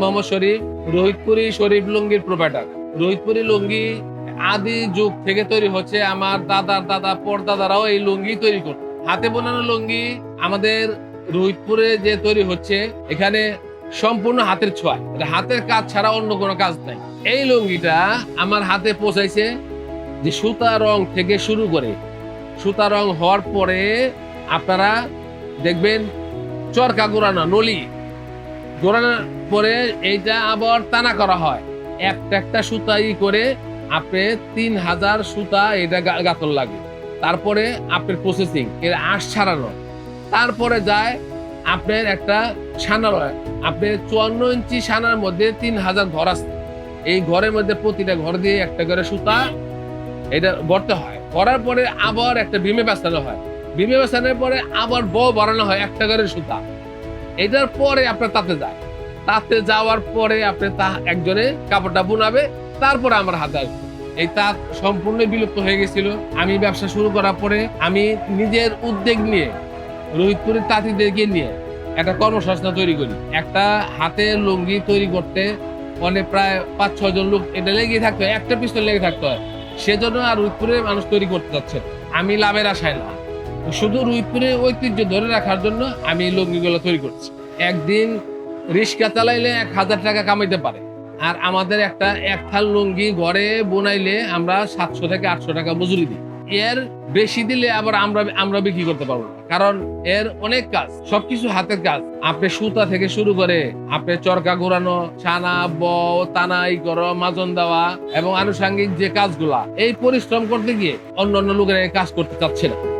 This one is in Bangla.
মোহাম্মদ শরীফ, রোহিতপুরি শরীফ লুঙ্গির প্রোভাইডার রোহিতপুরি লুঙ্গি আদি যুগ থেকে তৈরি হচ্ছে, আমার দাদার দাদা, পরদাদারাও এই লুঙ্গি তৈরি করত হাতে বোনানো লুঙ্গি আমাদের রোহিতপুরে যে তৈরি হচ্ছে, এখানে সম্পূর্ণ হাতের ছোঁয়া। হাতের কাজ ছাড়া অন্য কোনো কাজ নাই। এই লুঙ্গিটা আমার হাতে পৌঁছাইছে যে সুতা রং থেকে শুরু করে। সুতা রং হওয়ার পরে আপনারা দেখবেন চরকা গোড়ানো নলি গোড়ানোর পরে এইটা আবার টানা করা হয়। একটা একটা সুতা ই করে আপনি তিন হাজার সুতা এটা গা- গাঁথর লাগে। তারপরে আপনার প্রসেসিং এর আঁশ ছাড়ানো। তারপরে যায় আপনার একটা ছানা রয় আপনার চুয়ান্ন ইঞ্চি ছানার মধ্যে তিন হাজার ঘর আছে। এই ঘরের মধ্যে প্রতিটা ঘর দিয়ে একটা করে সুতা এটা গড়তে হয়। করার পরে আবার একটা বিমে বেসানো হয়। বিমে বেসানোর পরে আবার ব বাড়ানো হয় একটা করে সুতা। এটার পরে আপনার তাতে যায়। তাতে যাওয়ার পরে আপনি তা একজনে কাপড়টা বুনাবে তারপরে আমার হাতে আসবে। এই তাঁত সম্পূর্ণ বিলুপ্ত হয়ে গেছিল। আমি ব্যবসা শুরু করার পরে আমি নিজের উদ্যোগ নিয়ে রোহিতপুরের তাঁতিদেরকে নিয়ে একটা কর্মসংস্থান তৈরি করি। একটা হাতের লুঙ্গি তৈরি করতে অনেক প্রায় পাঁচ ছয় জন লোক এটা লেগে থাকতো হয়, একটা পিস্তল লেগে থাকতো। হয় সেজন্য আর রোহিতপুরে মানুষ তৈরি করতে যাচ্ছে আমি লাভের আশায় না। শুধু রোহিতপুরের ঐতিহ্য ধরে রাখার জন্য আমি এই লুঙ্গিগুলো তৈরি করছি। একদিন রিক্সা চালাইলে এক হাজার টাকা কামাইতে পারে। আর আমাদের একটা এক থাল লুঙ্গি ঘরে বোনাইলে আমরা সাতশো থেকে আটশো টাকা মজুরি দিই। এর বেশি দিলে আবার আমরা আমরা বিক্রি করতে পারব না। কারণ এর অনেক কাজ, সবকিছু হাতের কাজ। আপনি সুতা থেকে শুরু করে আপনি চরকা ঘোরানো, ছানা ব তানাই করো মাজন দেওয়া এবং আনুষাঙ্গিক যে কাজগুলা, এই পরিশ্রম করতে গিয়ে অন্য অন্য লোকেরা কাজ করতে চাচ্ছে না।